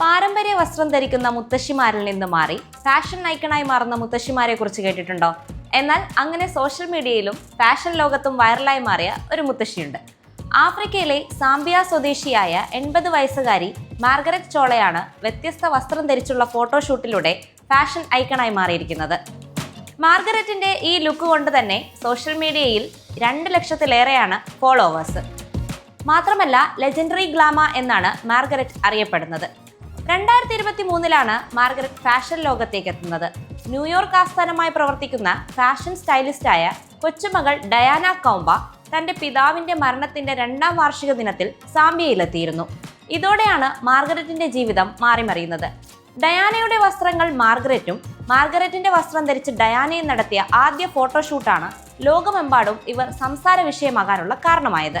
പാരമ്പര്യ വസ്ത്രം ധരിക്കുന്ന മുത്തശ്ശിമാരിൽ നിന്ന് മാറി ഫാഷൻ ഐക്കണായി മാറുന്ന മുത്തശ്ശിമാരെ കുറിച്ച് കേട്ടിട്ടുണ്ടോ? എന്നാൽ അങ്ങനെ സോഷ്യൽ മീഡിയയിലും ഫാഷൻ ലോകത്തും വൈറലായി മാറിയ ഒരു മുത്തശ്ശിയുണ്ട്. ആഫ്രിക്കയിലെ സാംബിയ സ്വദേശിയായ എൺപത് വയസ്സുകാരി മാർഗരറ്റ് ചോളയാണ് വ്യത്യസ്ത വസ്ത്രം ധരിച്ചുള്ള ഫോട്ടോഷൂട്ടിലൂടെ ഫാഷൻ ഐക്കണായി മാറിയിരിക്കുന്നത്. മാർഗരറ്റിന്റെ ഈ ലുക്ക് കൊണ്ട് തന്നെ സോഷ്യൽ മീഡിയയിൽ രണ്ട് ലക്ഷത്തിലേറെയാണ് ഫോളോവേഴ്സ് മാത്രമല്ല ലെജൻഡറി ഗ്ലാമ എന്നാണ് മാർഗരറ്റ് അറിയപ്പെടുന്നത്. രണ്ടായിരത്തി ഇരുപത്തി മൂന്നിലാണ് മാർഗരറ്റ് ഫാഷൻ ലോകത്തേക്ക് എത്തുന്നത് ന്യൂയോർക്ക് ആസ്ഥാനമായി പ്രവർത്തിക്കുന്ന ഫാഷൻ സ്റ്റൈലിസ്റ്റായ കൊച്ചുമകൾ ഡയാന കൗംബ തന്റെ പിതാവിന്റെ മരണത്തിന്റെ രണ്ടാം വാർഷിക ദിനത്തിൽ സാമ്പിയയിലെത്തിയിരുന്നു ഇതോടെയാണ് മാർഗരറ്റിന്റെ ജീവിതം മാറിമറിയുന്നത്. ഡയാനയുടെ വസ്ത്രങ്ങൾ മാർഗരറ്റും മാർഗരറ്റിന്റെ വസ്ത്രം ധരിച്ച് ഡയാനയും നടത്തിയ ആദ്യ ഫോട്ടോഷൂട്ടാണ് ലോകമെമ്പാടും ഇവർ സംസാര വിഷയമാകാനുള്ള കാരണമായത്.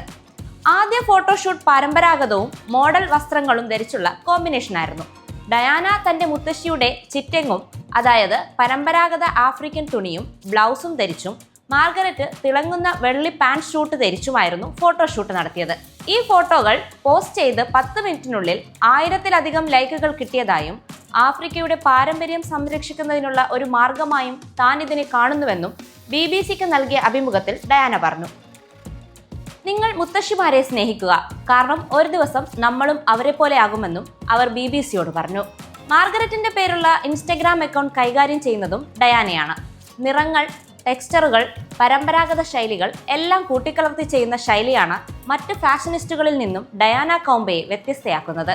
ആദ്യ ഫോട്ടോഷൂട്ട് പരമ്പരാഗതവും മോഡൽ വസ്ത്രങ്ങളും ധരിച്ചുള്ള കോമ്പിനേഷനായിരുന്നു ഡയാന തന്റെ മുത്തശ്ശിയുടെ ചിറ്റെങ്ങും അതായത് പരമ്പരാഗത ആഫ്രിക്കൻ തുണിയും ബ്ലൗസും ധരിച്ചും മാർഗരറ്റ് തിളങ്ങുന്ന വെള്ളി പാന്റ് ഷൂട്ട് ധരിച്ചുമായിരുന്നു ഫോട്ടോഷൂട്ട് നടത്തിയത്. ഈ ഫോട്ടോകൾ പോസ്റ്റ് ചെയ്ത് പത്ത് മിനിറ്റിനുള്ളിൽ ആയിരത്തിലധികം ലൈക്കുകൾ കിട്ടിയതായും ആഫ്രിക്കയുടെ പാരമ്പര്യം സംരക്ഷിക്കുന്നതിനുള്ള ഒരു മാർഗമായും താൻ ഇതിനെ കാണുന്നുവെന്നും ബി ബി സിക്ക് നൽകിയ അഭിമുഖത്തിൽ ഡയാന പറഞ്ഞു. നിങ്ങൾ മുത്തശ്ശിമാരെ സ്നേഹിക്കുക. കാരണം ഒരു ദിവസം നമ്മളും അവരെ പോലെ ആകുമെന്നും അവർ ബി ബി സിയോട് പറഞ്ഞു. മാർഗരറ്റിന്റെ പേരുള്ള ഇൻസ്റ്റഗ്രാം അക്കൗണ്ട് കൈകാര്യം ചെയ്യുന്നതും ഡയാനയാണ്. നിറങ്ങൾ ടെക്സ്ചറുകൾ പരമ്പരാഗത ശൈലികൾ എല്ലാം കൂട്ടിക്കലർത്തി ചെയ്യുന്ന ശൈലിയാണ് മറ്റ് ഫാഷനിസ്റ്റുകളിൽ നിന്നും ഡയാന കോംബയെ വ്യത്യസ്തയാക്കുന്നത്.